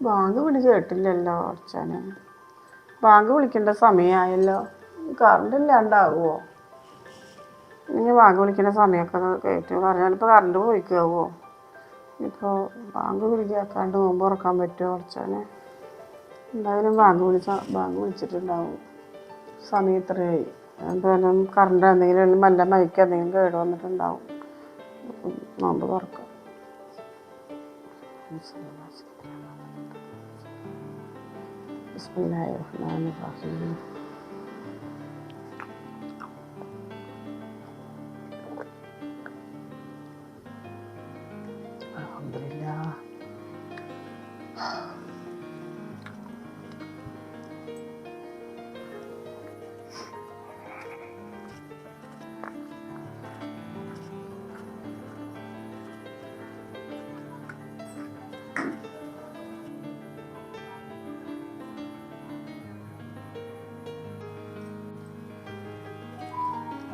Bank വിളി കേട്ടില്ലല്ലോ അച്ഛന് bank വിളിക്കേണ്ട സമയമായല്ലോ കറണ്ട് ഇല്ലാണ്ടാവുമോ ഇനി ബാങ്ക് വിളിക്കേണ്ട സമയമൊക്കെ കയറ്റി പറഞ്ഞാലിപ്പോൾ കറണ്ട് പോയിക്കാവുമോ ഇപ്പോൾ ബാങ്ക് വിളി കേൾക്കാണ്ട് നോമ്പ് ഉറക്കാൻ പറ്റുമോ അച്ഛനെ എന്തായാലും ബാങ്ക് വിളിച്ച ബാങ്ക് വിളിച്ചിട്ടുണ്ടാവും. സമയം ഇത്രയായി. എന്തായാലും കറണ്ട് എന്തെങ്കിലും നല്ല മൈക്ക് എന്തെങ്കിലും കേട് വന്നിട്ടുണ്ടാവും. നോമ്പ് തുറക്കാം. بسم الله الرحمن الرحيم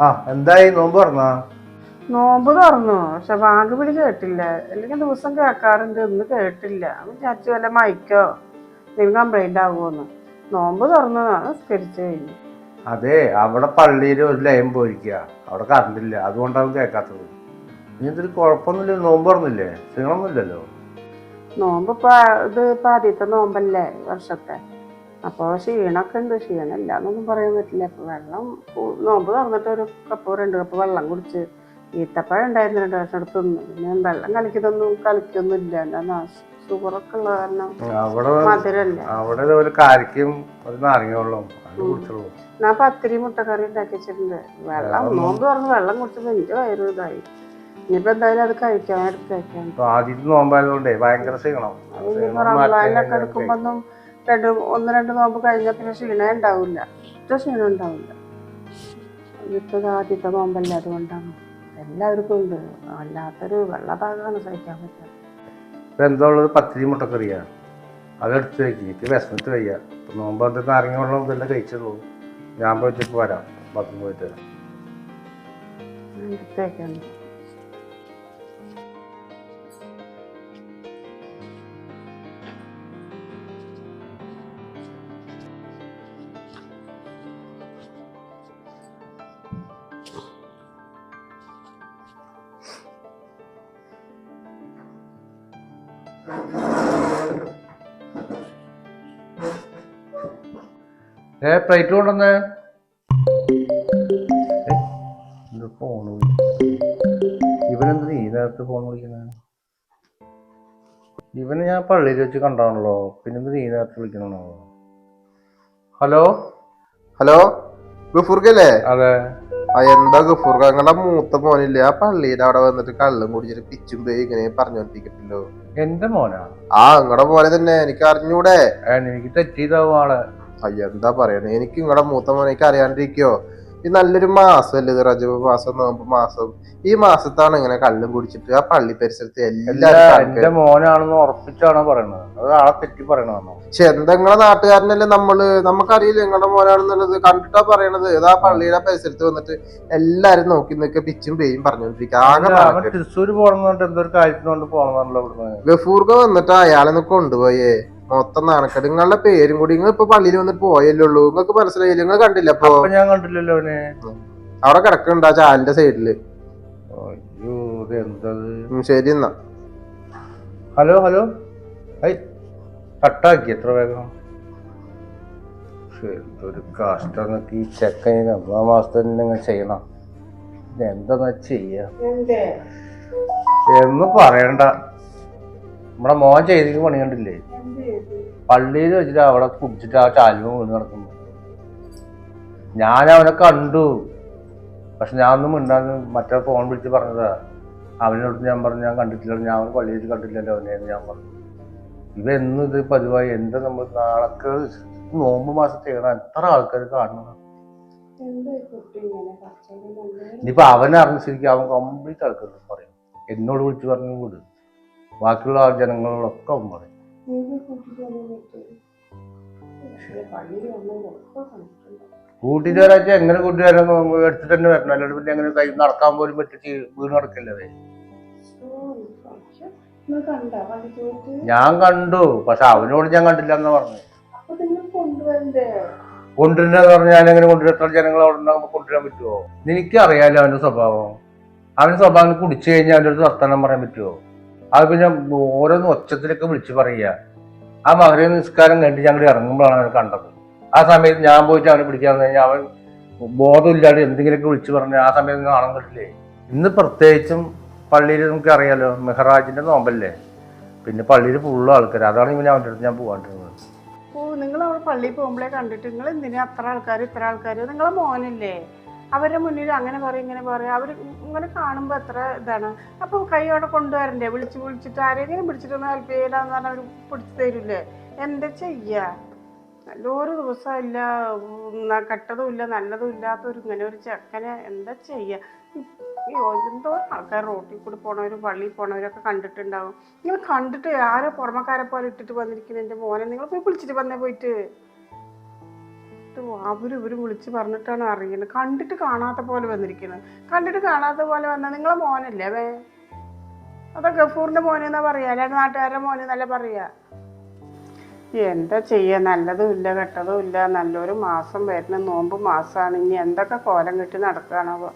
ആ എന്തായി? നോമ്പ് തുറന്നാ? നോമ്പ് തുറന്നു. പക്ഷെ ബാങ്ക് പിടി കേട്ടില്ല. അല്ലെങ്കിൽ ദിവസം കേൾക്കാറുണ്ട്. ഇന്ന് കേട്ടില്ല. വിചാരിച്ചു വല്ല മയക്കോ നിങ്ങൾ കംപ്ലൈന്റ് ആകുമോന്ന് നോമ്പ് തുറന്നു. നിസ്കരിച്ചു കഴിഞ്ഞു. അതെ അവിടെ പള്ളിയിൽ ഒരു ലയം പോയിരിക്കുക. അവിടെ കറണ്ടില്ല അതുകൊണ്ടാവും കേൾക്കാത്തത്. എന്തൊരു കുഴപ്പമൊന്നുമില്ല. നോമ്പ് തുറന്നില്ലേ? ക്ഷീണമൊന്നുമില്ലല്ലോ നോമ്പ് ഇപ്പൊ ഇത് ഇപ്പൊ ആദ്യത്തെ നോമ്പല്ലേ വർഷത്തെ? അപ്പോൾ ക്ഷീണമൊക്കെ ഉണ്ട് ക്ഷീണമില്ല എന്നൊന്നും പറയാൻ പറ്റില്ല. അപ്പോൾ വെള്ളം നോമ്പ് തുറന്നിട്ട് ഒരു കപ്പ് രണ്ട് കപ്പ് വെള്ളം കുടിച്ച് ഈത്തപ്പഴം ഉണ്ടായിരുന്നു രണ്ട് വർഷം അടുത്ത് തിന്നു. പിന്നെ വെള്ളം കളിക്കുന്നൊന്നും കളിക്കൊന്നും ഇല്ല. എന്താ ഷുഗറൊക്കെ ഉള്ള കാരണം മധുരല്ലേ? അവിടെ ഒരു കാരക്കും ഒരു ഞാൻ പത്തിരി മുട്ടക്കറി ഉണ്ടാക്കി വെച്ചിട്ടുണ്ട്. വെള്ളം നോമ്പ് തുറന്ന് വെള്ളം കുടിച്ചത് എനിക്ക് വയറ് ഇതായി. ഇനിയിപ്പോ എന്തായാലും അത് കഴിക്കാൻ എടുത്ത് കഴിക്കാൻ നോമ്പായതുകൊണ്ടേ ഭയങ്കര ക്ഷീണം. ആ രണ്ട് ഒന്ന് രണ്ട് നോമ്പ് കഴിഞ്ഞാൽ പിന്നെ ക്ഷീണം ഉണ്ടാവില്ല. ഒറ്റ ക്ഷീണം ഉണ്ടാവില്ല. ഇപ്പോഴത്തെ ആദ്യത്തെ നോമ്പല്ല അതുകൊണ്ടാണ്. എല്ലാവർക്കും ഉണ്ട്. വല്ലാത്തൊരു വെള്ളപാകമാണ് സഹിക്കാൻ പറ്റുക ഇപ്പൊ എന്താ ഉള്ളത്? പത്തിരി മുട്ടക്കറിയാണ് അതെടുത്ത് വെക്കിട്ട് എനിക്ക് വിശന്നിട്ട് വയ്യ. ഇപ്പം നോമ്പ് വന്നിട്ട് നാരങ്ങ വെള്ളം ഇതെല്ലാം കഴിച്ചുള്ളൂ ഞാൻ പോയിട്ട് വരാം. ബാത്റൂം പോയിട്ട് വരാം. ഏ പ്ലേറ്റ് കൊണ്ടുവന്ന്. ഫോൺ ഇവനെന്ത് ഈ നേരത്തെ ഫോൺ വിളിക്കുന്നത് ഇവനെ ഞാൻ പള്ളിയിൽ വെച്ച് കണ്ടാണല്ലോ പിന്നെന്ത് ഈ നേരത്തെ വിളിക്കണോ ഹലോ? ഹലോ? ഗഫൂർക്കല്ലേ അതെ. എന്താ ഗഫൂർക്ക ഞങ്ങളുടെ മൂത്ത മോനില്ലേ? ആ പള്ളിയുടെ അവിടെ വന്നിട്ട് കള്ളും കുടിച്ചിട്ട് പിച്ചും പോയി ഇങ്ങനെ പറഞ്ഞോണ്ടിരിക്കട്ടല്ലോ എന്റെ മോനാ? ആ നിങ്ങളുടെ പോലെ തന്നെ. എനിക്ക് അറിഞ്ഞൂടെ. എനിക്ക് തെറ്റിയതാവും ആളെ. എന്താ പറയണേ എനിക്ക് നിങ്ങളുടെ മൂത്ത മോനെ അറിയാണ്ടിരിക്കോ? ഇത് നല്ലൊരു മാസമല്ലേ ഇത് റജബ്? മാസം നോമ്പ് മാസം. ഈ മാസത്താണ് ഇങ്ങനെ കള്ളും കുടിച്ചിട്ട് ആ പള്ളി പരിസരത്ത് എന്റെ മോനാണെന്ന് ഉറപ്പിച്ചാണോ പറയണത്? അത് ആളെ തെറ്റി പറയണതാണോ പക്ഷെ എന്താ നിങ്ങളെ നാട്ടുകാരനല്ലേ നമ്മൾ? നമുക്കറിയില്ല നിങ്ങളുടെ മോനാണെന്നുള്ളത്. കണ്ടിട്ടാ പറയണത്. ഇതാ പള്ളിയുടെ പരിസരത്ത് വന്നിട്ട് എല്ലാരും നോക്കി നിൽക്കുക പിച്ചും പേയും പറഞ്ഞോണ്ടിരിക്കുക ആകെ തൃശ്ശൂർ പോകണമെന്നുണ്ട് എന്തോ കാര്യത്തിനോണ്ട് പോകണമെന്നല്ലോ ഇവിടുന്ന് വന്നിട്ട് അയാളെ കൊണ്ടുപോയേ. മൊത്തം നാണക്കെട്ട് നിങ്ങളുടെ പേരും കൂടി നിങ്ങൾ ഇപ്പൊ പള്ളിയിൽ വന്നിട്ട് പോയല്ലേ ഉള്ളൂ നിങ്ങൾക്ക് മനസ്സിലായില്ല? നിങ്ങൾ കണ്ടില്ല അപ്പൊ ഞാൻ കണ്ടില്ലല്ലോ അവനെ. അവിടെ കിടക്കുന്നുണ്ട് ആ ചാലിന്റെ സൈഡിൽ. അയ്യോ ശരി എന്നാ. Hello hello. ഐ കട്ടാക്കി എത്ര വേഗം. ഒരു കഷ്ടം ഈ ചെക്കൻ ഒന്നാം മാസത്തെ നിങ്ങൾ ചെയ്യണം. ഇത് എന്താ ചെയ്യാ? എന്ന് പറയണ്ട. നമ്മുടെ മോൻ ചെയ്തിട്ട് പണി കണ്ടില്ലേ? പള്ളിയിൽ വെച്ചിട്ട് അവിടെ കുടിച്ചിട്ട് ആ ചാലുമ വീണ് കിടക്കുന്നു. ഞാൻ അവനെ കണ്ടു. പക്ഷെ ഞാൻ ഒന്നും മിണ്ടാന്ന് മറ്റേ ഫോൺ വിളിച്ച് പറഞ്ഞതാ. അവനോട് ഞാൻ പറഞ്ഞു ഞാൻ കണ്ടിട്ടില്ല ഞാൻ അവൻ പള്ളിയിൽ കണ്ടില്ലല്ലോ അവനെ എന്ന് ഞാൻ പറഞ്ഞു ഇവെന്നും ഇത് പതിവായി. എന്താ നമ്മൾ നാളൊക്കെ നോമ്പ് മാസം ചെയ്യണം എത്ര ആൾക്കാർ കാണണം ഇനിയിപ്പോ അവനെ അറിഞ്ഞ ശരിക്കും അവൻ കംപ്ലീറ്റ് ആൾക്കാർ പറയും. എന്നോട് വിളിച്ചു പറഞ്ഞു വിട്. ബാക്കിയുള്ള ജനങ്ങളോടൊക്കെ പറയും. കൂട്ടിച്ചാരാച്ച എങ്ങനെ കൂട്ടുകാരെ എടുത്തിട്ട് തന്നെ വരണം. അല്ലാണ്ട് പിന്നെ എങ്ങനെ കൈ നടക്കാൻ പോലും പറ്റിച്ച് വീണ് നടക്കല്ലേ അവൻ. നിങ്ങൾ കണ്ടാ പള്ളിക്ക് പോയിട്ട് ഞാൻ കണ്ടു. പക്ഷെ അവനോട് ഞാൻ കണ്ടില്ല എന്ന് പറഞ്ഞു. അപ്പൊ നിങ്ങൾ കൊണ്ടുവരണ്ടേ കൊണ്ടുവരുന്ന പറഞ്ഞാൽ ഞാൻ എങ്ങനെ കൊണ്ടുവരും? ജനങ്ങൾ അവിടെ ഉണ്ടാകുമ്പോൾ കൊണ്ടുവരാൻ പറ്റുമോ എനിക്കറിയാലോ അവന്റെ സ്വഭാവം. അവന്റെ സ്വഭാവം കുടിച്ചു കഴിഞ്ഞാൽ അവന്റെ അടുത്ത് വർത്തമാനം പറയാൻ പറ്റുമോ അത് ഞാൻ ഓരോന്ന് ഒച്ചത്തിലൊക്കെ വിളിച്ചു പറയുക. ആ മകര നിസ്കാരം കണ്ടിട്ട് ഞങ്ങൾ ഇറങ്ങുമ്പോഴാണ് അവർ കണ്ടത്. ആ സമയത്ത് ഞാൻ പോയിട്ട് അവനെ പിടിക്കാൻ കഴിഞ്ഞാൽ അവൻ ബോധമില്ലാതെ എന്തെങ്കിലുമൊക്കെ വിളിച്ചു പറഞ്ഞ് ആ സമയത്ത് കാണാൻ കിട്ടില്ലേ ഇന്ന് പ്രത്യേകിച്ചും പള്ളിയിൽ നമുക്ക് അറിയാലോ മെഹറാജിന്റെ നോമ്പല്ലേ? പിന്നെ പള്ളിയിൽ ഫുള്ള് ആൾക്കാർ അതാണ് ഇങ്ങനെ അവന്റെ അടുത്ത് ഞാൻ പോകാണ്ടിരുന്നത്. ഓ നിങ്ങൾ അവിടെ പള്ളിയിൽ പോകുമ്പോഴേ കണ്ടിട്ട് നിങ്ങൾ എന്തിനാ അത്ര ആൾക്കാർ ഇത്ര ആൾക്കാർ നിങ്ങളെ മോനല്ലേ? അവരുടെ മുന്നിൽ അങ്ങനെ പറയും ഇങ്ങനെ പറയും. അവർ ഇങ്ങനെ കാണുമ്പോൾ എത്ര ഇതാണ്. അപ്പോൾ അവിടെ കൊണ്ടുവരണ്ടേ? വിളിച്ച് വിളിച്ചിട്ട് ആരെങ്കിലും പിടിച്ചിട്ടൊന്ന് ഹെൽപ്പ് ചെയ്യലാന്ന് പറഞ്ഞാൽ അവർ പിടിച്ചു തരില്ലേ? എന്താ ചെയ്യുക നല്ലൊരു ദിവസമില്ല. കെട്ടതും ഇല്ല നല്ലതും ഇല്ലാത്തൊരു ഇങ്ങനെ ഒരു ചെക്കനെ എന്താ ചെയ്യുക എന്തോ ആൾക്കാർ റോട്ടിൽ കൂടി പോണവരും പള്ളിയിൽ പോണവരൊക്കെ കണ്ടിട്ടുണ്ടാവും. നിങ്ങൾ കണ്ടിട്ട് ആരോ പുറമക്കാരെ പോലെ ഇട്ടിട്ട് വന്നിരിക്കുന്ന എന്റെ മോനെ. നിങ്ങൾ പോയി വിളിച്ചിട്ട് വന്നേ പോയിട്ട്. അവരും ഇവരും വിളിച്ച് പറഞ്ഞിട്ടാണ് അറിയുന്നത്. കണ്ടിട്ട് കാണാത്ത പോലെ വന്നിരിക്കുന്നത് കണ്ടിട്ട് കാണാത്ത പോലെ വന്നാൽ നിങ്ങളെ മോനല്ലേ വേ? അതാ ഗഫൂറിന്റെ മോനെന്നാ പറയാ? അല്ലാണ്ട് നാട്ടുകാരുടെ മോനെന്നല്ല പറയാ? എന്താ ചെയ്യുക നല്ലതും ഇല്ല കെട്ടതും ഇല്ല. നല്ലൊരു മാസം വരുന്ന. നോമ്പ് മാസമാണ് ഇനി എന്തൊക്കെ കോലം കെട്ടി നടക്കുകയാണോ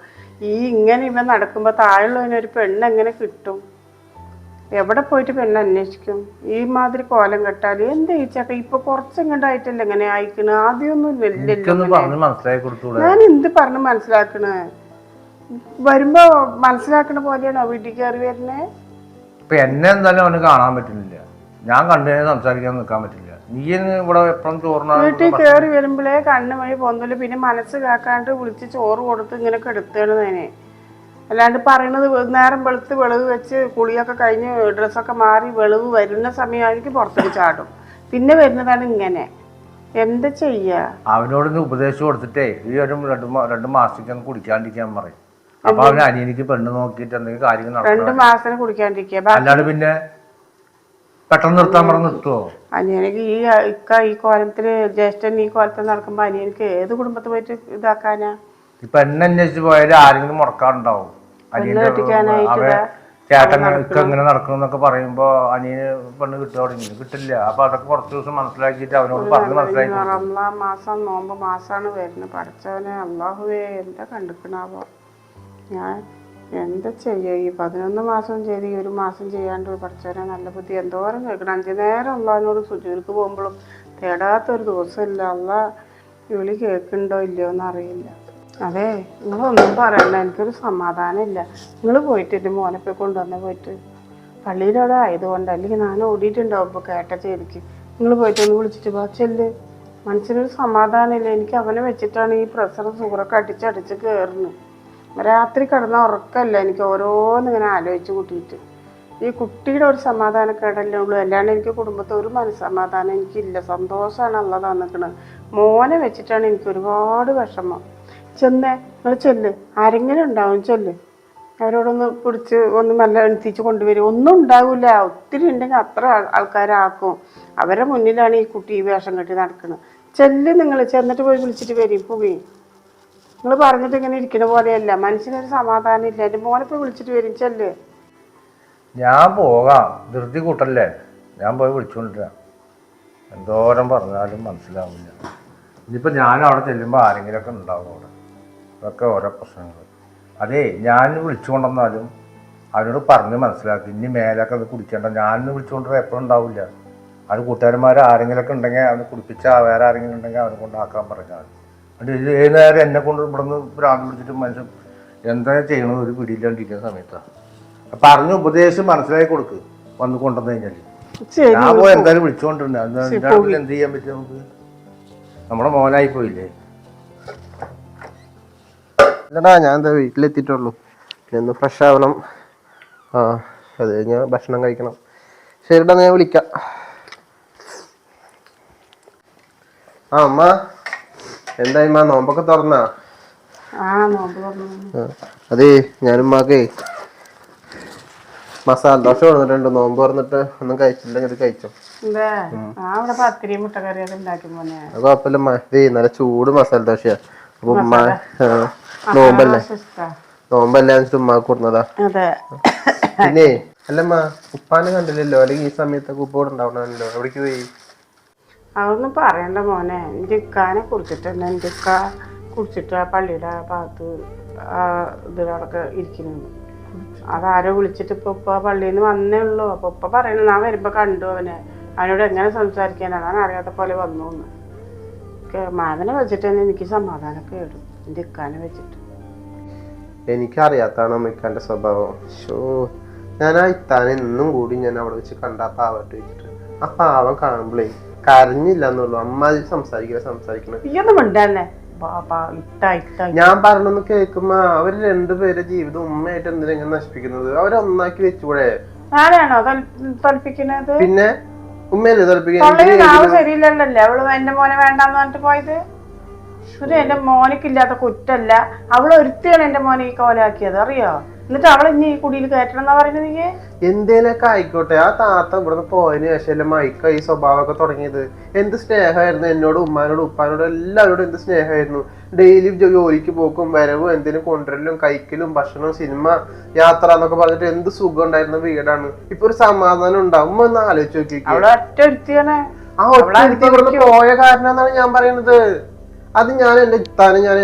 ഈ ഇങ്ങനെ ഇവ നടക്കുമ്പോൾ താഴെയുള്ളതിനൊരു പെണ്ണ് എങ്ങനെ കിട്ടും? എവിടെ പോയിട്ട് പെണ്ണ് അന്വേഷിക്കും? ഈ മാതിരി കോലം കെട്ടാൽ എന്താ ഈ ചക്ക ഇപ്പൊ കുറച്ചെങ്ങണ്ടായിട്ടല്ലേ ഇങ്ങനെ അയക്കണ് ആദ്യമൊന്നും ഇല്ലല്ലോ ഞാൻ എന്ത് പറഞ്ഞ് മനസ്സിലാക്കണേ? വരുമ്പോ മനസ്സിലാക്കണ പോലെയാണോ വീട്ടിൽ കയറി വരുന്നേ? ഇപ്പൊ എന്നെ എന്തായാലും അവന് കാണാൻ പറ്റുന്നില്ല. ഞാൻ കണ്ടുകഴിഞ്ഞാൽ സംസാരിക്കാൻ നിൽക്കാൻ പറ്റില്ല. നീ ഇവിടെ എപ്പോഴും ചോറിനാ വീട്ടിൽ കയറി വരുമ്പോഴേ കണ്ണ് വഴി പോന്നില്ല പിന്നെ മനസ്സ് കാക്കാണ്ട് വിളിച്ച് ചോറ് കൊടുത്ത് ഇങ്ങനെ കെടുത്തേണ് നേനെ അല്ലാണ്ട് പറയണത് നേരം വെളുത്ത് വെളിവ് വെച്ച് കുളിയൊക്കെ കഴിഞ്ഞ് ഡ്രസ്സൊക്കെ മാറി വെളിവ് വരുന്ന സമയമായിരിക്കും പുറത്തേക്ക് ചാടും. പിന്നെ വരുന്നതാണ് ഇങ്ങനെ. എന്താ ചെയ്യാ? അവനോട് ഉപദേശം കൊടുത്തിട്ടേ ഈ ഒരു രണ്ട് മാ- രണ്ട് മാസത്തേക്ക് ഒന്ന് കുടിക്കാണ്ടിരിക്കാൻ പറയും. അപ്പൊ അവന് അനിയനിക്ക് പെണ്ണ് നോക്കിയിട്ട് എന്തെങ്കിലും കാര്യങ്ങൾ രണ്ട് നടക്കണം മാസത്തിന് കുടിക്കാണ്ടിരിക്കുക. ബാക്കി അല്ലാണ്ട് പിന്നെ പെട്ടെന്ന് നിർത്താൻ പറഞ്ഞ് നിർത്തുവോ? അനിയനക്ക് ഈ ഇക്ക ഈ കോലത്തിൽ ജ്യേഷ്ഠൻ ഈ കോലത്തിൽ നടക്കുമ്പോ അനിയനക്ക് ഏത് കുടുംബത്തിൽ പോയിട്ട് ഇതാക്കാനാ? ഈ എന്നെ അന്വേഷിച്ച് പോയാൽ ആരെങ്കിലും മുടക്കാറുണ്ടാവും. അനിയന്റെ അവൻ ചേട്ടൻ ഇക്ക ഇങ്ങനെ നടക്കണം എന്നൊക്കെ പറയുമ്പോ അനിയന് പെണ്ണ് കിട്ടുക തുടങ്ങി കിട്ടില്ല. അപ്പൊ അതൊക്കെ കുറച്ച് ദിവസം മനസ്സിലാക്കിയിട്ട് അവനോട് പറഞ്ഞ് മനസ്സിലാക്കി. റംലാൻ മാസം നോമ്പ് മാസമാണ് വരുന്നത്. പഠിച്ചവനെ അള്ളാഹുവേ എന്താ കണ്ടിക്കണാവോ? ഞാൻ എന്താ ചെയ്യുക ഈ പതിനൊന്ന് മാസം ചെയ്ത് ഈ ഒരു മാസം ചെയ്യാണ്ട് പഠിച്ചവനെ നല്ല ബുദ്ധി എന്തോരം കേൾക്കണം. അഞ്ചു നേരം അള്ളാഹിനോട് സുജൂർക്ക് പോകുമ്പോഴും തേടാത്തൊരു ദിവസമില്ല. അള്ള വിളി കേൾക്കുന്നുണ്ടോ ഇല്ലയോ എന്നറിയില്ല അതെ നിങ്ങളൊന്നും പറയണ്ട എനിക്കൊരു സമാധാനമില്ല. നിങ്ങൾ പോയിട്ട് എന്റെ മോനെ പോയി കൊണ്ടുവന്നേ പോയിട്ട്? പള്ളിയിലവിടെ ആയതുകൊണ്ട് അല്ലെങ്കിൽ ഞാൻ ഓടിയിട്ടുണ്ടാവും ഇപ്പോൾ കേട്ട ചേരിക്ക്. നിങ്ങൾ പോയിട്ട് ഒന്ന് വിളിച്ചിട്ട് പോ ചെല്ല്. മനസ്സിനൊരു സമാധാനമില്ല എനിക്ക് അവനെ വെച്ചിട്ടാണ് ഈ പ്രഷറും ഷുഗറൊക്കെ അടിച്ചടിച്ച് കയറുന്നത് രാത്രി കിടന്ന ഉറക്കമല്ല എനിക്ക് ഓരോന്ന് ഇങ്ങനെ ആലോചിച്ച് കൂട്ടിയിട്ട്. ഈ കുട്ടിയുടെ ഒരു സമാധാനക്കേടല്ലേ ഉള്ളൂ അല്ലാണ്ട് എനിക്ക് കുടുംബത്തെ ഒരു മനസ്സമാധാനം എനിക്കില്ല. സന്തോഷമാണ് അല്ല തന്നിക്കണത്. മോനെ വെച്ചിട്ടാണ് എനിക്ക് ഒരുപാട് വിഷമം. ചെന്നേ നിങ്ങൾ ചെല്ല്. ആരെങ്കിലും ഉണ്ടാവും ചൊല്ല്. അവരോടൊന്ന് പിടിച്ച് ഒന്ന് നല്ല എണീത്തിച്ച് കൊണ്ടുവരും. ഒന്നും ഉണ്ടാവില്ല ഒത്തിരി ഉണ്ടെങ്കിൽ അത്ര ആൾ- ആൾക്കാരാക്കും. അവരുടെ മുന്നിലാണ് ഈ കുട്ടി ഈ വേഷം കെട്ടി നടക്കുന്നത്. ചെല്ല് നിങ്ങൾ ചെന്നിട്ട് പോയി വിളിച്ചിട്ട് വരും പോയി. നിങ്ങൾ പറഞ്ഞിട്ട് ഇങ്ങനെ ഇരിക്കുന്ന പോലെയല്ല. മനസ്സിനൊരു സമാധാനം ഇല്ല. എന്റെ മോനെ പോയി വിളിച്ചിട്ട് വരും ചെല്ല്. ഞാൻ പോകാം. ധൃതി കൂട്ടല്ലേ? ഞാൻ പോയി വിളിച്ചുകൊണ്ടിരാം എന്തോരം പറഞ്ഞാലും മനസ്സിലാവില്ല. ഇനിയിപ്പോൾ ഞാൻ അവിടെ ചെല്ലുമ്പോൾ ആരെങ്കിലുമൊക്കെ ഉണ്ടാവും അവിടെ. അതൊക്കെ ഓരോ പ്രശ്നങ്ങൾ അതേ ഞാൻ വിളിച്ചു കൊണ്ടുവന്നാലും അവനോട് പറഞ്ഞ് മനസ്സിലാക്കി. ഇനി മേലൊക്കെ അത് കുടിക്കേണ്ട. ഞാൻ വിളിച്ചുകൊണ്ട് എപ്പോഴും ഉണ്ടാവില്ല. അത് കൂട്ടുകാരന്മാർ ആരെങ്കിലുമൊക്കെ ഉണ്ടെങ്കിൽ അവന് കുടിപ്പിച്ചാൽ വേറെ ആരെങ്കിലും ഉണ്ടെങ്കിൽ അവനെ കൊണ്ടാക്കാൻ പറഞ്ഞാൽ അത് ഇത് ഏത് നേരം എന്നെ കൊണ്ട് ഇവിടുന്ന് ഭ്രാന്ത് പിടിച്ചിട്ട് മനുഷ്യൻ എന്താ ചെയ്യണത്? ഒരു പിടിയില്ലാണ്ടിരിക്കുന്ന സമയത്താണ് പറഞ്ഞ് ഉപദേശം മനസ്സിലാക്കി കൊടുക്ക്. വന്ന് കൊണ്ടുവന്നു കഴിഞ്ഞാൽ ഞാൻ പോയി എന്തായാലും വിളിച്ചുകൊണ്ടിരുന്നത് എന്ത് ചെയ്യാൻ പറ്റും നമുക്ക്? നമ്മുടെ മോനായി പോയില്ലേ? ഇല്ലടാ ഞാൻ എന്താ വീട്ടിലെത്തിയിട്ടുള്ളൂ. പിന്നെ ഒന്ന് ഫ്രഷ് ആവണം. ആ അത് കഴിഞ്ഞാൽ ഭക്ഷണം കഴിക്കണം. ശരിടാ ഞാൻ വിളിക്കാം. ആ അമ്മ. എന്തായി അമ്മ? നോമ്പൊക്കെ തുറന്നാ? അതേ ഞാൻ ഉമ്മാക്കേ മസാല ദോശ കൊടുത്തിട്ടുണ്ട്. നോമ്പ് തുറന്നിട്ട് ഒന്നും കഴിച്ചില്ല ഇത് കഴിച്ചോ? അത് കുഴപ്പമില്ല നല്ല ചൂട് മസാല ദോശയാ. അപ്പൊ ഉമ്മ നോമ്പല്ലേ? നോമ്പല്ലേ ചുമ്മാ കൂടുന്നതാ. പിന്നെ അല്ലമ്മ ഉപ്പാനെ കണ്ടില്ലല്ലോ? അല്ലെങ്കിൽ ഈ സമയത്തൊക്കെ കുപ്പോട് ഉണ്ടാവണല്ലോ എവിടേക്ക് പോയി? അതൊന്നും പറയണ്ട മോനെ. എന്റെ ഇക്കാനെ കുറിച്ചിട്ട് തന്നെ എന്റെ ഇക്ക കുടിച്ചിട്ട് ആ പള്ളിയുടെ ആ ഭാഗത്ത് ആ ഇതിലൊക്കെ ഇരിക്കുന്നുണ്ട്. അതാരോ വിളിച്ചിട്ട് ഇപ്പൊ ഉപ്പ പള്ളിയിൽ നിന്ന് വന്നേ ഉള്ളൂ. അപ്പൊ ഉപ്പ പറയുന്നത് ഞാൻ വരുമ്പോ കണ്ടു അവനെ. അവനോട് എങ്ങനെ സംസാരിക്കാനാണ് അവൻ അറിയാത്ത പോലെ വന്നു എന്ന്. മാമനെ വെച്ചിട്ട് തന്നെ എനിക്ക് സമാധാനം കേടും എന്റെ കന വെച്ചിട്ട്. എനിക്കറിയാത്താണ് അമ്മയ്ക്കാന്റെ സ്വഭാവം. ഷോ ഞാൻ ആ ഇത്താനെ ഇന്നും കൂടി ഞാൻ അവിടെ വെച്ച് കണ്ടാ പാവട്ട് വെച്ചിട്ട്. ആ പാവം കാണുമ്പോഴേ കരഞ്ഞില്ല എന്നുള്ളൂ അമ്മ സംസാരിക്കുക സംസാരിക്കണ ഞാൻ പറഞ്ഞൊന്ന് കേൾക്കുമ്പോ അവർ രണ്ടുപേരെ ജീവിതം ഉമ്മയായിട്ട് എന്തിനാ നശിപ്പിക്കുന്നത്? ആരാണോ തൽ- തൽപ്പിക്കുന്നത് പിന്നെ ഉമ്മയല്ലേ തലപ്പിക്കാൻ അവൾ എന്റെ മോനെ വേണ്ടെന്ന് പറഞ്ഞിട്ട് പോയത്? ഇത് എന്റെ മോനക്കില്ലാത്ത കുറ്റല്ല. അവൾ ഒരുത്തിയാണ് എന്റെ മോനെ ഈ കോലാക്കിയത്. അറിയോ? എന്നിട്ട് അവൾ ഇനി ഈ കുടിയിൽ കയറ്റണം എന്നാ പറയുന്നത് നീ? എന്തേലൊക്കെ ആയിക്കോട്ടെ. ആ താത്ത ഇവിടുന്ന് പോയതിനു ശേഷം മൈക്ക ഈ സ്വഭാവമൊക്കെ തുടങ്ങിയത്. എന്ത് സ്നേഹമായിരുന്നു എന്നോട് ഉമ്മാനോട് ഉപ്പാനോട് എല്ലാവരോടും എന്ത് സ്നേഹമായിരുന്നു? ഡെയിലി ജോലിക്ക് പോക്കും വരവും എന്തിനും കൊണ്ടുവരലും കഴിക്കലും ഭക്ഷണം സിനിമ യാത്ര എന്നൊക്കെ പറഞ്ഞിട്ട് എന്ത് സുഖം ഉണ്ടായിരുന്ന വീടാണ്. ഇപ്പൊ ഒരു സമാധാനം ഉണ്ടാവും. ഒന്ന് ആലോചിച്ച് നോക്കി ആ ഒറ്റ ഇവിടുന്ന് പോയ കാരണം എന്നാണ് ഞാൻ പറയുന്നത്? അത് ഞാൻ എന്റെ താനെ ഞാൻ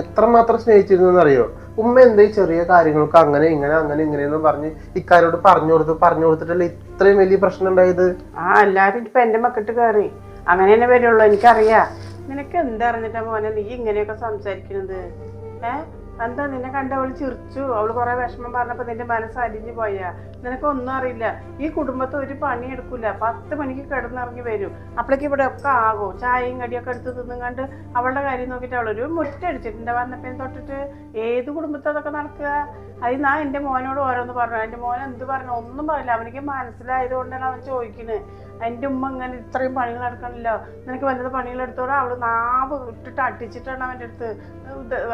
എത്രമാത്രം സ്നേഹിച്ചിരുന്നു അറിയോ ഉമ്മ എന്തേ ചെറിയ കാര്യങ്ങൾക്ക് അങ്ങനെ ഇങ്ങനെ അങ്ങനെ ഇങ്ങനെയെന്ന് പറഞ്ഞ് ഇക്കാരോട് പറഞ്ഞു കൊടുത്ത് പറഞ്ഞു കൊടുത്തിട്ടല്ലേ ഇത്രയും വലിയ പ്രശ്നം ഉണ്ടായത്? ആ എല്ലാരും ഇപ്പൊ എന്റെ മക്കിട്ട് കയറി അങ്ങനെ തന്നെ വരുള്ളൂ എനിക്കറിയാം. നിനക്ക് എന്തറിഞ്ഞിട്ടാ മോനെ നീ ഇങ്ങനെയൊക്കെ സംസാരിക്കുന്നത് ഏ? എന്താ നിന്നെ കണ്ട അവൾ ചിരിച്ചു. അവൾ കുറെ വിഷമം പറഞ്ഞപ്പോ നിന്റെ മനസ്സ് അരിഞ്ഞു പോയാ. നിനക്കൊന്നും അറിയില്ല. ഈ കുടുംബത്തെ ഒരു പണി എടുക്കൂല പത്ത് മണിക്ക് കിടന്നിറങ്ങി വരും. അപ്പോഴേക്ക് ഇവിടെ ഒക്കെ ആകും. ചായയും കടിയൊക്കെ എടുത്ത് തിന്നും കണ്ട് അവളുടെ കാര്യം നോക്കിയിട്ട് അവളൊരു മുറ്റടിച്ചിട്ടുണ്ട് വന്നപ്പോ തൊട്ടിട്ട്? ഏത് കുടുംബത്തെ അതൊക്കെ നടക്കുക? അത് ഞാൻ എന്റെ മോനോട് ഓരോന്ന് പറഞ്ഞു. എന്റെ മോൻ എന്ത് പറഞ്ഞു? ഒന്നും പറയില്ല അവനിക്ക് മനസ്സിലായത് കൊണ്ടാണ് അവൻ ചോദിക്കുന്നത് എന്റെ ഉമ്മ ഇങ്ങനെ ഇത്രയും പണികൾ നടക്കണില്ല. നിനക്ക് വല്ലത് പണികളെടുത്തോടെ അവൾ നാവ് ഇട്ടിട്ട് അട്ടിച്ചിട്ടാണ് അവന്റെ അടുത്ത്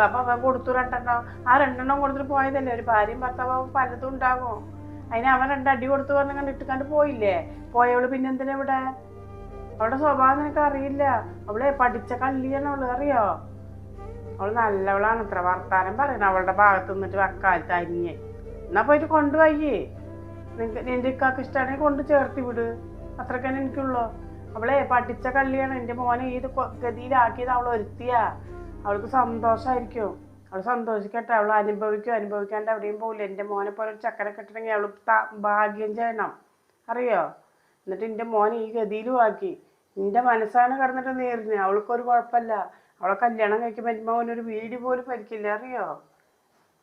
അപ്പൊ അവൻ കൊടുത്തു രണ്ടെണ്ണം. ആ രണ്ടെണ്ണം കൊടുത്തിട്ട് പോയതല്ലേ? ഒരു ഭാര്യയും ഭർത്താവും പലതും ഉണ്ടാകും. അതിന് അവൻ രണ്ടടി കൊടുത്തു പറഞ്ഞ് കണ്ട് ഇട്ടുകണ്ട് പോയില്ലേ? പോയവൾ പിന്നെ എന്തിനാ ഇവിടെ? അവളുടെ സ്വഭാവം നിനക്ക് അറിയില്ല. അവളെ പഠിച്ച കള്ളിയാണ് അവൾ അറിയോ? അവൾ നല്ലവളാണ്. ഇത്ര വർത്താനം പറയണം അവളുടെ ഭാഗത്ത് നിന്നിട്ട് വക്കാലത്ത് അരിഞ്ഞ്. എന്നാ പോയിട്ട് കൊണ്ടുപോയി. നിനക്ക് നിന്റെ ഇക്കാക്ക് ഇഷ്ടമാണെങ്കിൽ കൊണ്ട് ചേർത്തി വിട്. അത്രക്കന്നെ എനിക്കുള്ളൂ. അവളെ പഠിച്ച കള്ളിയാണ് എന്റെ മോനെ ഈ ഗതിയിലാക്കിയത് അവൾ ഒരുത്തിയാ അവൾക്ക് സന്തോഷമായിരിക്കും അവൾ സന്തോഷിക്കട്ടെ. അവൾ അനുഭവിക്കും. അനുഭവിക്കാണ്ട് എവിടെയും പോകില്ല എന്റെ മോനെ പോലെ ഒരു ചക്കര കിട്ടണമെങ്കിൽ അവൾ ഭാഗ്യം ചെയ്യണം. അറിയോ? എന്നിട്ട് എന്റെ മോനെ ഈ ഗതിയിലും ആക്കി. എന്റെ മനസ്സാണ് കടന്നിട്ട് നേരിന്. അവൾക്കൊരു കുഴപ്പമില്ല. അവളെ കല്യാണം കഴിക്കുമ്പോൾ എന്റെ മോനൊരു വീട് പോലും ഭരിക്കില്ല. അറിയോ?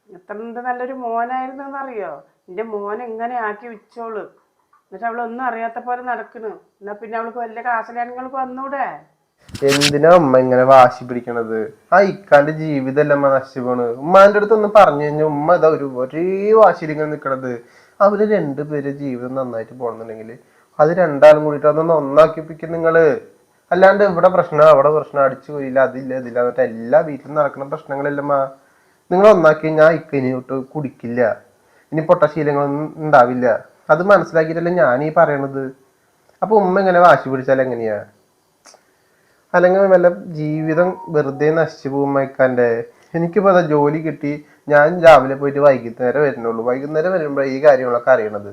എത്ര നല്ലൊരു മോനായിരുന്നു എന്നറിയോ? എന്റെ മോൻ എങ്ങനെ ആക്കി വെച്ചോൾ? എന്നിട്ട് അവളൊന്നും അറിയാത്ത പോലെ നടക്കണു. എന്നാ പിന്നെ അവൾക്ക് വല്ല കാശലാണെങ്കിൽ വന്നൂടെ? എന്തിനാ ഉമ്മ ഇങ്ങനെ വാശി പിടിക്കണത്? ആ ഇക്കാന്റെ ജീവിതമല്ല അമ്മ നശിച്ചു പോണ് ഉമ്മാന്റെ അടുത്ത് ഒന്ന് പറഞ്ഞു കഴിഞ്ഞാൽ ഉമ്മ ഇതാ ഒരു ഒരേ വാശിയിൽ ഇങ്ങനെ നിക്കണത്. അവർ രണ്ടുപേരെ ജീവിതം നന്നായിട്ട് പോകണമെന്നുണ്ടെങ്കിൽ അത് രണ്ടാളും കൂടിട്ട് അതൊന്ന് ഒന്നാക്കിപ്പിക്കും നിങ്ങൾ. അല്ലാണ്ട് ഇവിടെ പ്രശ്നം അവിടെ പ്രശ്നം അടിച്ചു പോയില്ല അതില്ല ഇതില്ല എന്നിട്ട് എല്ലാ വീട്ടിലും നടക്കുന്ന പ്രശ്നങ്ങളല്ലമ്മ നിങ്ങൾ ഒന്നാക്കി ഞാൻ ഇക്കനി തൊട്ട് കുടിക്കില്ല. ഇനി പൊട്ടശീലങ്ങളൊന്നും ഉണ്ടാവില്ല. അത് മനസ്സിലാക്കിയിട്ടല്ല ഞാൻ ഈ പറയണത്? അപ്പൊ ഉമ്മ എങ്ങനെ വാശി പിടിച്ചാൽ എങ്ങനെയാ? അല്ലെങ്കിൽ വല്ല ജീവിതം വെറുതെ നശിച്ചു പോകും മൈക്കാന്റെ എനിക്കിപ്പോ അതാ ജോലി കിട്ടി. ഞാൻ രാവിലെ പോയിട്ട് വൈകുന്നേരം വരുന്നുള്ളൂ. വൈകുന്നേരം വരുമ്പോൾ ഈ കാര്യങ്ങളൊക്കെ അറിയണത്.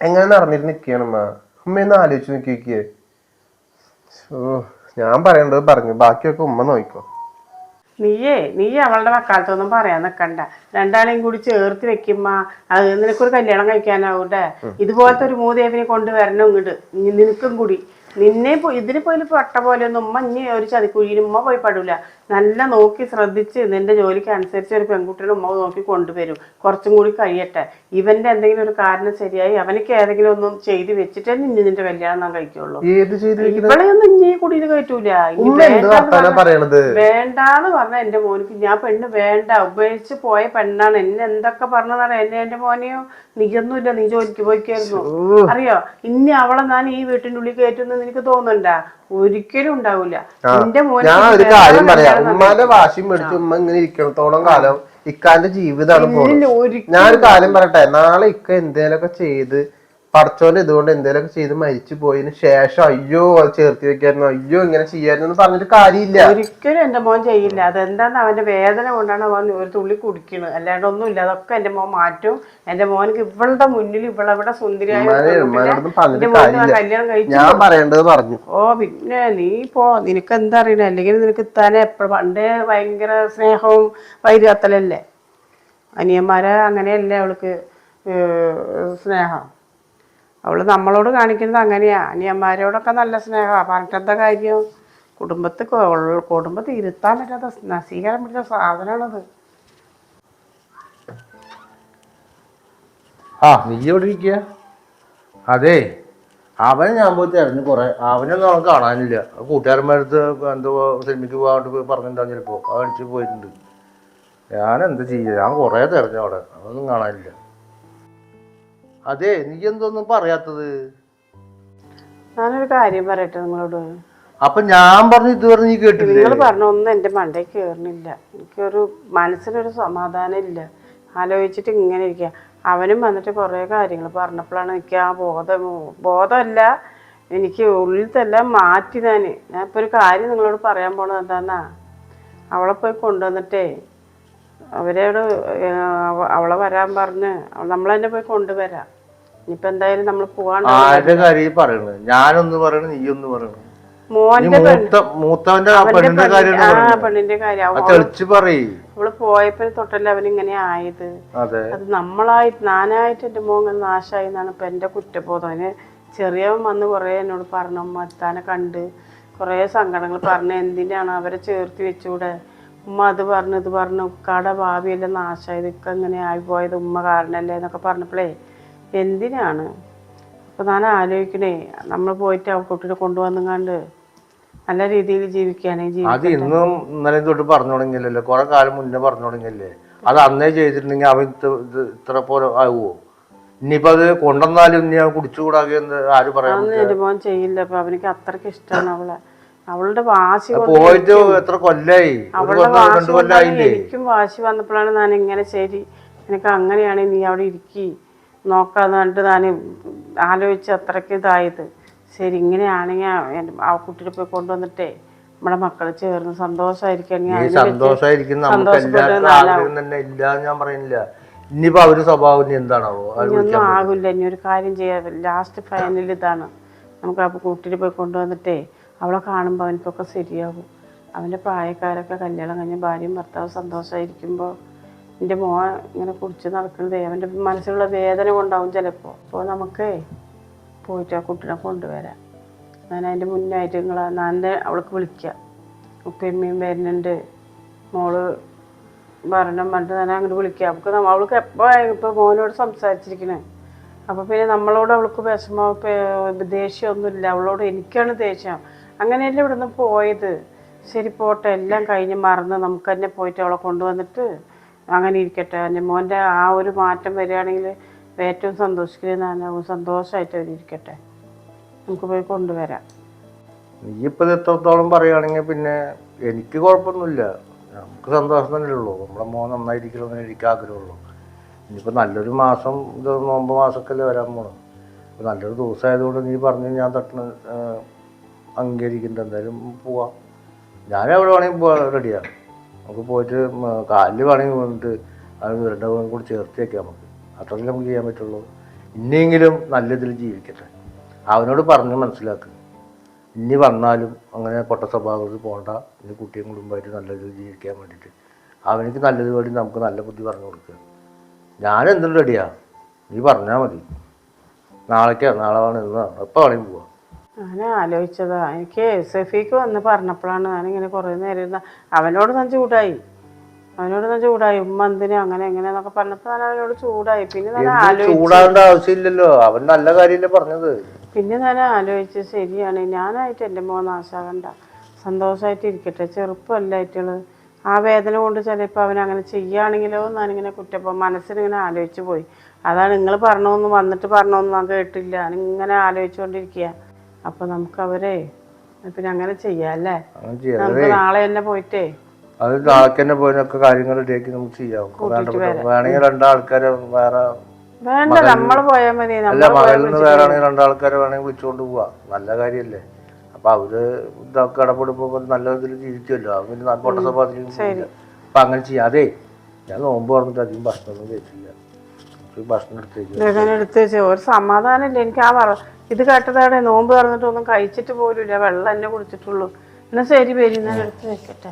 എങ്ങനെ നടന്നിട്ട് നിൽക്കുകയാണ് ഉമ്മ? ഉമ്മ ഒന്ന് ആലോചിച്ച് നോക്കിയേ ഓ ഞാൻ പറയേണ്ടത് പറഞ്ഞു. ബാക്കിയൊക്കെ ഉമ്മ നോക്കിക്കോ. നീയേ നീ അവളുടെ വക്കാലത്തൊന്നും പറയാൻ നിക്കണ്ട. രണ്ടാളെയും കൂടി ചേർത്ത് വെക്കുമ്പോ അത് നിനക്കൊരു കല്യാണം കഴിക്കാനാവൂട്ടെ ഇതുപോലത്തെ ഒരു മൂദേവിനെ കൊണ്ടുവരണം ഇങ്ങോട്ട് നിനക്കും കൂടി. നിന്നെ ഇതിന് പോയി പട്ട പോലെ ഒന്നും ഉമ്മ ഇനി ഒരു ചതിക്കുഴിയിൽ ഉമ്മ പോയി പടൂല. നല്ല നോക്കി ശ്രദ്ധിച്ച് നിന്റെ ജോലിക്ക് അനുസരിച്ച് ഒരു പെൺകുട്ടിയുടെ ഉമ്മ നോക്കി കൊണ്ടുവരും. കുറച്ചും കൂടി കഴിയട്ടെ. ഇവന്റെ എന്തെങ്കിലും ഒരു കാരണം ശരിയായി അവനക്ക് ഏതെങ്കിലും ഒന്നും ചെയ്തു വെച്ചിട്ടേ ഇനി നിന്റെ കല്യാണം ഞാൻ കഴിക്കുള്ളൂ. ഇവളെയൊന്നും ഇനി കുടിയിൽ കയറ്റൂല. വേണ്ടാന്ന് പറഞ്ഞ- എന്റെ മോനിക്ക് ഞാൻ പെണ്ണ് വേണ്ട. ഉപയോഗിച്ച് പോയ പെണ്ണാണ്. എന്നെ എന്തൊക്കെ പറഞ്ഞതാണ് എന്നെ എന്റെ മോനെയോ? നീയൊന്നുമില്ല. നീ ജോലിക്ക് പോയിക്കായിരുന്നു. അറിയോ? ഇനി അവളെ ഞാൻ ഈ വീട്ടിന്റെ ഉള്ളിൽ കയറ്റുന്ന നിനക്ക് തോന്നണ്ട ഒരിക്കലും ഉണ്ടാവൂല. എന്റെ മോനെ ഞാൻ ഒരു കാര്യം പറയാം. ഉമ്മാന്റെ വാശി മേടിച്ച് ഉമ്മ ഇങ്ങനെ ഇരിക്കണത്തോളം കാലം ഇക്കാന്റെ ജീവിതമാണ് പോകുന്നത് ഞാൻ ഒരു കാര്യം പറയട്ടെ. നാളെ ഇക്ക എന്തേലൊക്കെ ചെയ്ത് പടച്ചോനെ ഇതുകൊണ്ട് എന്തെങ്കിലുമൊക്കെ ചെയ്ത് മരിച്ചു പോയതിന് ശേഷം അയ്യോ അത് ചേർത്തി വെക്കായിരുന്നു അയ്യോ ഇങ്ങനെ ചെയ്യായിരുന്നു എന്ന് പറഞ്ഞിട്ട് കാര്യമില്ല. ഒരിക്കലും എന്റെ മോൻ ചെയ്യില്ല. അതെന്താന്ന് അവന്റെ വേദന കൊണ്ടാണ് അവൻ ഒരു തുള്ളി കുടിക്കണത് അല്ലാണ്ട് ഒന്നുമില്ല. അതൊക്കെ എന്റെ മോൻ മാറ്റും. എന്റെ മോനക്ക് ഇവളുടെ മുന്നിൽ ഇവളവിടെ സുന്ദരിയായ. കല്യാണം കഴിച്ചു ഞാൻ പറയേണ്ടത് പറഞ്ഞു. ഓ പിന്നെ നീ പോ. നിനക്ക് എന്താ അറിയണ? അല്ലെങ്കിൽ നിനക്ക് ഇത്താനെ എപ്പോഴും പണ്ടേ ഭയങ്കര സ്നേഹവും വൈരാത്തലല്ലേ? അനിയന്മാരെ അങ്ങനെയല്ലേ അവൾക്ക് സ്നേഹം? അവൾ നമ്മളോട് കാണിക്കുന്നത് അങ്ങനെയാണ് അനിയന്മാരോടൊക്കെ നല്ല സ്നേഹമാണ് പറഞ്ഞിട്ടെന്താ കാര്യം? കുടുംബത്തിൽ കുടുംബത്തിൽ ഇരുത്താൻ പറ്റാത്ത നശീകരം പിടിച്ച സാധനമാണത് ആ നീ അതെ അവനെ ഞാൻ പോയി തിരഞ്ഞു കുറേ അവനൊന്നും അവൻ കാണാനില്ല. കൂട്ടുകാരന്മാരടുത്ത് എന്തോ സിനിമയ്ക്ക് പോകാണ്ട് പോയി പറഞ്ഞിട്ടുണ്ടാവും ചിലപ്പോൾ അവൻ അടിച്ച് പോയിട്ടുണ്ട്. ഞാൻ എന്താ ചെയ്യുക ഞാൻ കുറേ തിരഞ്ഞു അവിടെ. അതൊന്നും കാണാനില്ല. അതെ നീ എന്തൊന്നും പറയാത്തത്? ഞാനൊരു കാര്യം പറയട്ടെ നിങ്ങളോട്? അപ്പൊ ഞാൻ പറഞ്ഞു ഇതുവരെ നീ കേട്ടില്ലേ? നിങ്ങൾ പറഞ്ഞ ഒന്നും എന്റെ മണ്ടയിൽ കയറണില്ല എനിക്കൊരു മനസ്സിനൊരു സമാധാനം ഇല്ല. ആലോചിച്ചിട്ട് ഇങ്ങനെ ഇരിക്കുക അവനും വന്നിട്ട് കുറേ കാര്യങ്ങൾ പറഞ്ഞപ്പോഴാണ് എനിക്ക് ആ ബോധം ബോധമല്ല എനിക്ക് ഉള്ളിലത്തെല്ലാം മാറ്റി ഞാൻ. ഞാൻ ഇപ്പോൾ ഒരു കാര്യം നിങ്ങളോട് പറയാൻ പോണത് എന്താന്നാ? അവളെ പോയി കൊണ്ടുവന്നിട്ടേ അവരോട് അവളെ വരാൻ പറഞ്ഞ് നമ്മൾ തന്നെ പോയി കൊണ്ടുവരാം. ഇനിയിപ്പോൾ എന്തായാലും നമ്മൾ പോവാണ്ട് ആരുടെ കാര്യം പറയണത്? ഞാനൊന്ന് പറയണ നീ ഒന്ന് പറയണ മോന്റെ മൂത്ത മൂത്തവന്റെ ആ പെണ്ണിന്റെ പെണ്ണിന്റെ- കാര്യം ആ പെണ്ണിന്റെ കാര്യം. അവ- തെളിച്ച് പറയ്. അവൾ പോയപ്പോ തൊട്ടല്ലേ അവനിങ്ങനെ ആയത്? അതെ. അത് നമ്മളായി ഞാനായിട്ട് എന്റെ മോങ്ങ നാശമായി എന്നാണ് ഇപ്പം എന്റെ കുറ്റബോധം. അതിന് ചെറിയവൻ വന്ന് കുറേ എന്നോട് പറഞ്ഞു അമ്മ അത്താനെ കണ്ട് കുറേ സങ്കടങ്ങൾ പറഞ്ഞു. എന്തിനാണ് അവരെ ചേർത്ത് വെച്ചൂടെ? ഉമ്മ അത് പറഞ്ഞു ഇത് പറഞ്ഞു. ഉക്കാടെ ഭാവിയെല്ലാം നാശമായത്. ഇക്ക ഇങ്ങനെ ആയിപ്പോയത് ഉമ്മ കാരണല്ലേ? എന്നൊക്കെ പറഞ്ഞപ്പോഴേ എന്തിനാണ്? അപ്പോൾ ഞാൻ ആലോചിക്കണേ. നമ്മൾ പോയിട്ട് ആ കുട്ടീനെ കൊണ്ടുവന്നുങ്ങാണ്ട് നല്ല രീതിയിൽ ജീവിക്കാനേ അത് ഇന്നും ഇന്നലെ തൊട്ട് പറഞ്ഞു തുടങ്ങിയല്ലോ കുറെ കാലം മുന്നേ പറഞ്ഞു തുടങ്ങിയല്ലേ? അത് അന്നേ ചെയ്തിട്ടുണ്ടെങ്കിൽ അവൻ ഇത് ഇത് ഇത്ര പോലെ ആവുമോ ഇനിയിപ്പോ അത് കൊണ്ടുവന്നാലും ഇനി അവൻ കുടിച്ചുകൂടാകെ എന്ന് ആര് പറയാം അതൊന്നും ചെയ്യില്ല. അപ്പൊ അവനിക്ക് അത്രയ്ക്ക് ഇഷ്ടമാണ് അവളെ. അവളുടെ വാശി കൊണ്ട് പോയിട്ട് എത്ര കൊല്ലായി? ഒരു അവളുടെ കൊല്ലം വാശി രണ്ടു കൊണ്ടാണ് കൊല്ലായില്ലേ? എനിക്കും വാശി വന്നപ്പോഴാണ് ഞാൻ ഇങ്ങനെ ശരി. എനിക്ക് അങ്ങനെയാണെങ്കിൽ നീ അവിടെ ഇരിക്കി. നോക്കാന്ന് പറഞ്ഞിട്ട് ഞാൻ ആലോചിച്ച് അത്രയ്ക്ക് ഇതായത്. ശരി ഇങ്ങനെയാണെങ്കിൽ ആ കുട്ടിയെ പോയി കൊണ്ടുവന്നിട്ടേ നമ്മുടെ മക്കൾ ചേർന്ന് വെച്ച് സന്തോഷമായിരിക്കും ഞാൻ പറയുന്നില്ല. ഇനിയിപ്പോ അവർ സ്വഭാവം ഇനി എന്താണാവോ? അത് ഇനിയൊന്നും ആകില്ല ഇനി ഒരു കാര്യം ചെയ്യാൻ ലാസ്റ്റ് ഫൈനൽ ഇതാണ്. നമുക്ക് ആ കുട്ടിയെ പോയി കൊണ്ടുവന്നിട്ടേ അവളെ കാണുമ്പോൾ അവനക്കൊക്കെ ശരിയാകും അവന്റെ പ്രായക്കാരൊക്കെ കല്യാണം കഴിഞ്ഞ് ഭാര്യയും ഭർത്താവും സന്തോഷമായിരിക്കുമ്പോൾ എന്റെ മോൻ ഇങ്ങനെ കുടിച്ച് നടക്കുന്നത് അവന്റെ മനസ്സിലുള്ള വേദന കൊണ്ടാവും ചിലപ്പോൾ അപ്പോൾ നമുക്ക് പോയിട്ട് ആ കുട്ടീനെ കൊണ്ടുവരാം. ഞാൻ അതിന്റെ മുന്നായിട്ട് നിങ്ങൾ ഞാൻ അവൾക്ക് വിളിക്കാം. ഉപ്പയമ്മയും വരുന്നുണ്ട്. മോൾ ഭരണം പറഞ്ഞിട്ട് ഞാൻ അങ്ങോട്ട് വിളിക്കാം. അവൾക്ക് അവൾക്ക് എപ്പോൾ ഇപ്പോൾ മോനോട് സംസാരിച്ചിരിക്കണേ. അപ്പോൾ പിന്നെ നമ്മളോട് അവൾക്ക് വിഷമോ ദേഷ്യമൊന്നുമില്ല. അവളോട് എനിക്കാണ് ദേഷ്യം. അങ്ങനെയല്ലേ ഇവിടുന്ന് പോയത്? ശരി പോട്ടെ എല്ലാം കഴിഞ്ഞ് മറന്ന് നമുക്ക് തന്നെ പോയിട്ട് അവളെ കൊണ്ടുവന്നിട്ട് അങ്ങനെ ഇരിക്കട്ടെ. എന്റെ മോന്റെ ആ ഒരു മാറ്റം വരികയാണെങ്കിൽ ഏറ്റവും സന്തോഷിക്കുന്ന സന്തോഷമായിട്ട് അവരിയ്ക്കട്ടെ നമുക്ക് പോയി കൊണ്ടുവരാം. നീയിപ്പോൾ ഇപ്പൊ എത്രത്തോളം പറയുകയാണെങ്കിൽ പിന്നെ എനിക്ക് കുഴപ്പമൊന്നുമില്ല. നമുക്ക് സന്തോഷം തന്നെ ഉള്ളൂ. നമ്മുടെ മോൻ നന്നായിരിക്കണമെന്ന് എനിക്ക് ആഗ്രഹമുള്ളൂ. ഇനിയിപ്പോൾ നല്ലൊരു മാസം ഇത് നോമ്പ് മാസമൊക്കെ അല്ലേ വരാൻ പോകണം അപ്പോൾ നല്ലൊരു ദിവസമായതുകൊണ്ട് നീ പറഞ്ഞ് ഞാൻ തട്ടണ അംഗീകരിക്കുന്നുണ്ട് എന്തായാലും പോവാം. ഞാൻ എവിടെ വേണമെങ്കിൽ പോവാ റെഡിയാണ്. നമുക്ക് പോയിട്ട് കാലിൽ വേണമെങ്കിൽ വീണിട്ട് അത് രണ്ടും കൂടി ചേർത്ത് വെക്കാം നമുക്ക്. അത്രയും നമുക്ക് ചെയ്യാൻ പറ്റുള്ളൂ. ഇനിയെങ്കിലും നല്ല ഇതിൽ ജീവിക്കട്ടെ. അവനോട് പറഞ്ഞ് മനസ്സിലാക്കുക ഇനി വന്നാലും അങ്ങനെ പൊട്ട സ്വഭാവത്തിൽ പോകണ്ട ഇനി കുട്ടിയും കുടുംബമായിട്ട് നല്ല ഇതിൽ ജീവിക്കാൻ വേണ്ടിയിട്ട്. അവനിക്ക് നല്ലത് വേണ്ടി നമുക്ക് നല്ല ബുദ്ധി പറഞ്ഞു കൊടുക്കുക ഞാൻ എന്തും റെഡിയാ നീ പറഞ്ഞാൽ മതി. നാളേക്കാ? നാളെ വേണം ഇന്നാണ് എപ്പോൾ വേണമെങ്കിൽ പോവാം. ഞാൻ ആലോചിച്ചതാ. എനിക്ക് സഫീക്ക് വന്ന് പറഞ്ഞപ്പോഴാണ് ഞാനിങ്ങനെ കുറേ നേരം ഇരുന്ന അവനോട് ഞാൻ ചൂടായി. അവനോട് ഞാൻ ചൂടായി. ഉമ്മ എന്തിനും അങ്ങനെ എങ്ങനെയാന്നൊക്കെ പറഞ്ഞപ്പോൾ ഞാൻ അവനോട് ചൂടായി. പിന്നെ ഞാൻ ആലോചിച്ചു ആവശ്യമില്ലല്ലോ. അവൻ നല്ല കാര്യമല്ലേ പറഞ്ഞത്. പിന്നെ ഞാൻ ആലോചിച്ച് ശരിയാണ് ഞാനായിട്ട് എന്റെ മോൻ നാശാകണ്ട. സന്തോഷമായിട്ട് ഇരിക്കട്ടെ. ചെറുപ്പമല്ലായിട്ടുള്ളത് ആ വേദന കൊണ്ട് ചിലപ്പോൾ അവൻ അങ്ങനെ ചെയ്യുകയാണെങ്കിലോ ഞാനിങ്ങനെ കുറ്റപ്പം മനസ്സിനിങ്ങനെ ആലോചിച്ച് പോയി. അതാണ് നിങ്ങൾ പറഞ്ഞൊന്നും വന്നിട്ട് പറഞ്ഞൊന്നും ഞാൻ കേട്ടില്ല. ഞാനിങ്ങനെ ആലോചിച്ചുകൊണ്ടിരിക്കുക അപ്പോൾ നമുക്ക് അവരെ പിന്നെ അങ്ങനെ ചെയ്യാല്ലേ നമുക്ക് നാളെ തന്നെ പോയിട്ടേ. അത് നാളെ തന്നെ പോയതിനൊക്കെ കാര്യങ്ങൾ റെഡിയാക്കി നമുക്ക് ചെയ്യാം. വേണമെങ്കിൽ രണ്ടാൾക്കാരെ വേറെ വേണ്ട നമ്മൾ പോയാൽ മതി. അല്ല മകളിൽ നിന്ന് വേറെ ആണെങ്കിൽ രണ്ടാൾക്കാരെ വേണമെങ്കിൽ വിളിച്ചുകൊണ്ട് പോവാ. നല്ല കാര്യല്ലേ. അപ്പൊ അവർ ഇതൊക്കെ ഇടപെടുമ്പോ നല്ല ഇതിൽ ജീവിക്കുമല്ലോ അവർ പൊട്ട സ്വഭാവത്തിൽ അപ്പൊ അങ്ങനെ ചെയ്യാതെ ഞാൻ നോമ്പ് പറഞ്ഞിട്ട് അധികം ഭക്ഷണമൊന്നും കഴിച്ചില്ല. ഭക്ഷണം എടുത്തേക്ക് എടുത്ത് വെച്ച് ഒരു സമാധാനമില്ല. എനിക്ക് ആ പറ ഇത് കേട്ടതാണ് നോമ്പ് തുറന്നിട്ടൊന്നും കഴിച്ചിട്ട് പോലും ഇല്ല വെള്ളം തന്നെ കുടിച്ചിട്ടുള്ളൂ. എന്നാ ശരി പേര് ഞാൻ എടുത്ത് വെക്കട്ടെ.